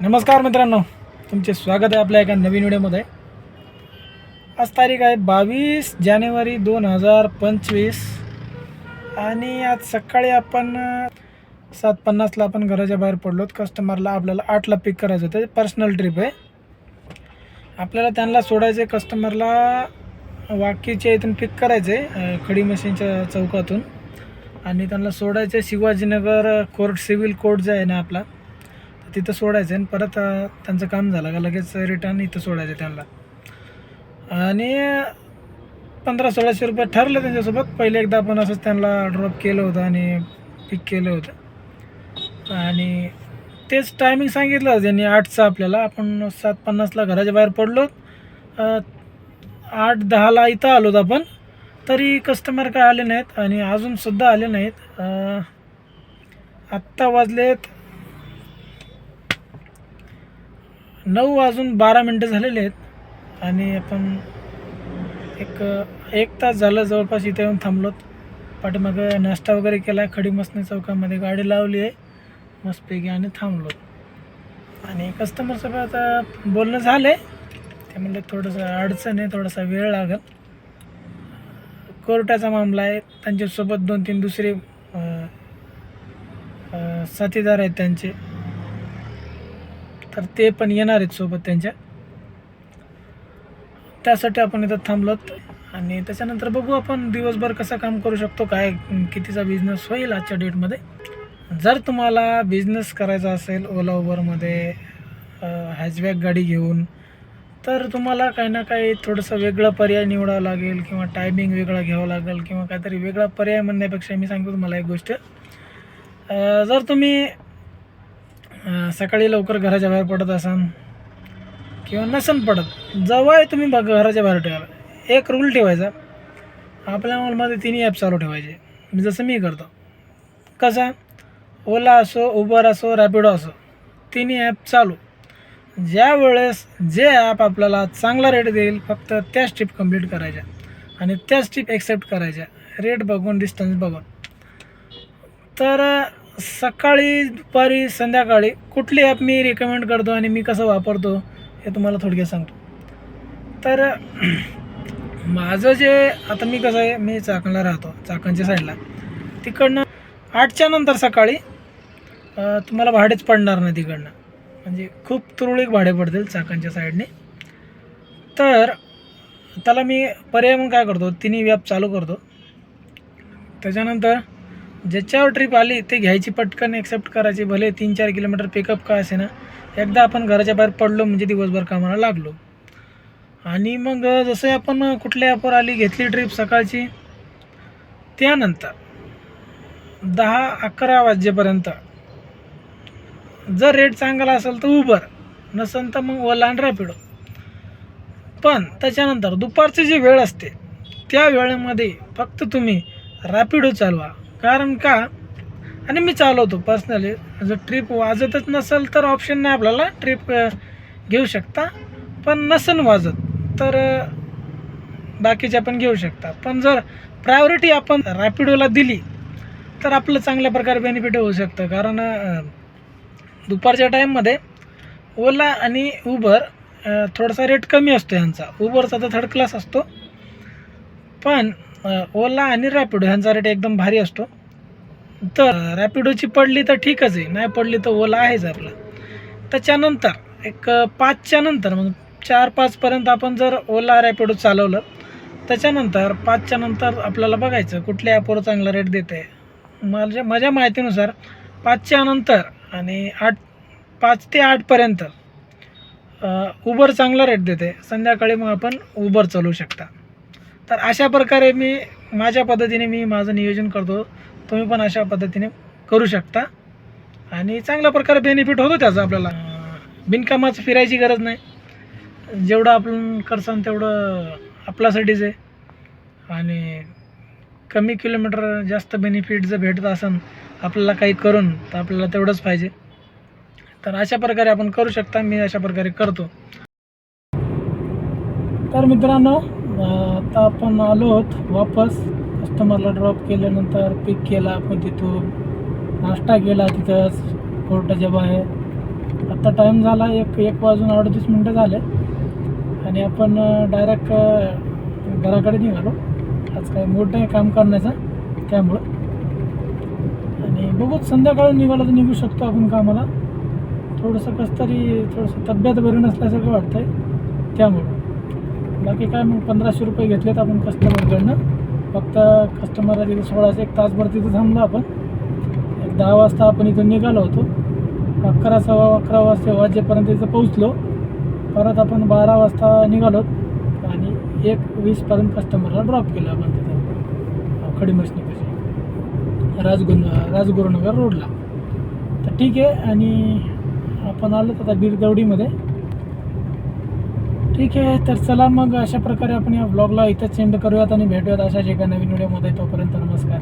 नमस्कार मित्रांनो. तुमचे स्वागत आहे आपल्या एका नवीन व्हिडिओमध्ये. आज तारीख आहे बावीस जानेवारी दोन हजार पंचवीस. आणि आज सकाळी आपण सात पन्नासला आपण घराच्या बाहेर पडलो कस्टमरला आपल्याला आठला पिक करायचं होतं. पर्सनल ट्रिप आहे. आपल्याला त्यांना सोडायचं आहे. कस्टमरला वाकीच्या इथून पिक करायचं आहे खडी मशीनच्या चौकातून. आणि त्यांना सोडायचं आहे शिवाजीनगर कोर्ट सिव्हिल कोर्ट जे आहे ना आपला. तिथं सोडायचं आहे आणि परत त्यांचं काम झालं का लगेच रिटर्न इथं सोडायचं आहे त्यांना. आणि पंधरा सोळाशे रुपये ठरलं त्यांच्यासोबत. पहिले एकदा आपण असंच त्यांना ड्रॉप केलं होतं आणि पिक केलं होतं. आणि तेच टायमिंग सांगितलं त्यांनी आठचं आपल्याला. आपण सात पन्नासला घराच्या बाहेर पडलो. आठ दहाला इथं आलो होतो आपण. तरी कस्टमर काय आले नाहीत आणि अजूनसुद्धा आले नाहीत. आत्ता वाजलेत नऊ वाजून बारा मिनटं झालेले आहेत. आणि आपण एक एक तास झालं जवळपास इथे येऊन थांबलोत. पाठीमागं नाश्ता वगैरे केला आहे खडी मसने चौकामध्ये गाडी लावली आहे. मस्तपैकी आणि थांबलो. आणि कस्टमरसोबत आता बोलणं झालं आहे ते म्हणलं थोडंसं अडचण आहे थोडासा वेळ लागेल. कोर्टाचा मामला आहे. त्यांच्यासोबत दोन तीन दुसरे साथीदार आहेत त्यांचे. तर ते पण येणार आहेत सोबत त्यांच्या. त्यासाठी आपण इथं थांबलोत. आणि त्याच्यानंतर बघू आपण दिवसभर कसं काम करू शकतो काय कितीचा बिझनेस होईल आजच्या डेटमध्ये जर तुम्हाला बिझनेस करायचा असेल ओला उबरमध्ये हॅचबॅक गाडी घेऊन तर तुम्हाला काही ना काही थोडंसं वेगळं पर्याय निवडावं लागेल किंवा टायमिंग वेगळा घ्यावं लागेल किंवा काहीतरी वेगळा पर्याय म्हणण्यापेक्षा मी सांगतो तुम्हाला एक गोष्ट. जर तुम्ही सकाळी लवकर घराच्या बाहेर पडत असाल किंवा नसन पडत जवळ तुम्ही बघ घराच्या बाहेर ठेवा एक रूल ठेवायचा. आपल्या मॉलमध्ये तिन्ही ॲप चालू ठेवायचे. मी जसं मी करतो. कसा? ओला असो उबर असो रॅपिडो असो तिन्ही ॲप चालू. ज्या वेळेस जे ॲप आपल्याला चांगला रेट देईल फक्त त्याच ट्रिप कंप्लीट करायच्या आणि त्याच ट्रिप एक्सेप्ट करायच्या. रेट बघून डिस्टन्स बघून. तर सकाळी दुपारी संध्याकाळी कुठली ॲप मी रिकमेंड करतो आणि मी कसं वापरतो हे तुम्हाला थोडक्यात सांगतो. तर माझं जे आता मी कसं आहे मी चाकणला राहतो चाकणच्या साईडला तिकडनं आठच्या नंतर सकाळी तुम्हाला भाडेच पडणार नाही तिकडनं. म्हणजे खूप तुरळीक भाडे पडतील चाकणच्या साईडने तर त्याला मी पर्याय म्हणून काय करतो तिन्ही व्याप चालू करतो. त्याच्यानंतर ज्याच्यावर ट्रिप आली ते घ्यायची पटकन एक्सेप्ट करायची. भले तीन चार किलोमीटर पिकअप का असे ना एकदा आपण घराच्या बाहेर पडलो म्हणजे दिवसभर कामाला लागलो. आणि मग जसं आपण कुठल्या ॲपवर आली घेतली ट्रिप सकाळची त्यानंतर दहा अकरा वाजेपर्यंत जर रेट चांगला असेल तर उबर नसेल तर मग ओला आणि रॅपिडो पण त्याच्यानंतर दुपारची जी वेळ असते त्या वेळेमध्ये फक्त तुम्ही रॅपिडो चालवा. कारण का? आणि मी चालवतो पर्सनली जर ट्रिप वाजतच नसेल तर ऑप्शन नाही आपल्याला. ट्रिप घेऊ शकता. पण नसेल वाजत तर बाकीच्या पण घेऊ शकता. पण जर प्रायोरिटी आपण रॅपिडोला दिली तर आपलं चांगल्या प्रकारे बेनिफिट होऊ शकतं. कारण दुपारच्या टाईममध्ये ओला आणि उबर थोडासा रेट कमी असतो ह्यांचा उबरचा तर थर्ड क्लास असतो. पण ओला आणि रॅपिडो ह्यांचा रेट एकदम भारी असतो. तर रॅपिडोची पडली तर ठीकच आहे नाही पडली तर ओला आहेच आपला. त्याच्यानंतर एक पाचच्या नंतर मग चार पाचपर्यंत आपण जर ओला रॅपिडो चालवलं त्याच्यानंतर पाचच्या नंतर आपल्याला बघायचं कुठल्या ॲपवर चांगला रेट देत आहे माझ्या माझ्या माहितीनुसार पाचच्या नंतर आणि आठ पाच ते आठपर्यंत उबर चांगला रेट देते संध्याकाळी मग आपण उबर चालवू शकता. तर अशा प्रकारे मी माझ्या पद्धतीने मी माझं नियोजन करतो. तुम्ही पण अशा पद्धतीने करू शकता. आणि चांगल्या प्रकारे बेनिफिट होतो त्याचा आपल्याला. बिनकामाचं फिरायची गरज नाही. जेवढं आपण करसान तेवढं आपल्यासाठीच आहे. आणि कमी किलोमीटर जास्त बेनिफिट जर भेटत असन आपल्याला काही करून तर आपल्याला तेवढंच पाहिजे. तर अशा प्रकारे आपण करू शकता मी अशा प्रकारे करतो. तर मित्रांनो आता आपण आलो आहोत वापस. कस्टमरला ड्रॉप केल्यानंतर पिक केला आपण तिथून. नाश्ता केला तिथंच कोर्टाच्या बाहेर. आत्ता टाईम झाला एक एक वाजून अडतीस मिनटं झाले. आणि आपण डायरेक्ट घराकडे निघालो. आज काही मूड नाही काम करण्याचा त्यामुळं. आणि बघू संध्याकाळी निघालं तर निघू शकतो आपण कामाला. थोडंसं कसं तरी थोडंसं तब्येत बरी नसल्यासारखं वाटतंय. त्यामुळं. बाकी काय मग पंधराशे रुपये घेतलेत आपण कस्टमरकडनं फक्त कस्टमरला तिथे सोळाचे एक तासभर तिथं थांबलो आपण. एक दहा वाजता आपण इथून निघालो होतो. अकरा सव्वा अकरा वाजता वाजेपर्यंत इथं पोहोचलो. परत आपण बारा वाजता निघालो. आणि एक वीसपर्यंत कस्टमरला ड्रॉप केलं आपण तिथं. खडी मशनीपाशी राजगुर राजगुरुनगर रोडला तर ठीक आहे. आणि आपण आलो आता बीरदवडीमध्ये ठीक आहे तर चला मग अशा प्रकारे आपण या ब्लॉगला इथंच सेंड करूयात आणि भेटूयात अशाच एका नवीन व्हिडिओमध्ये तोपर्यंत नमस्कार.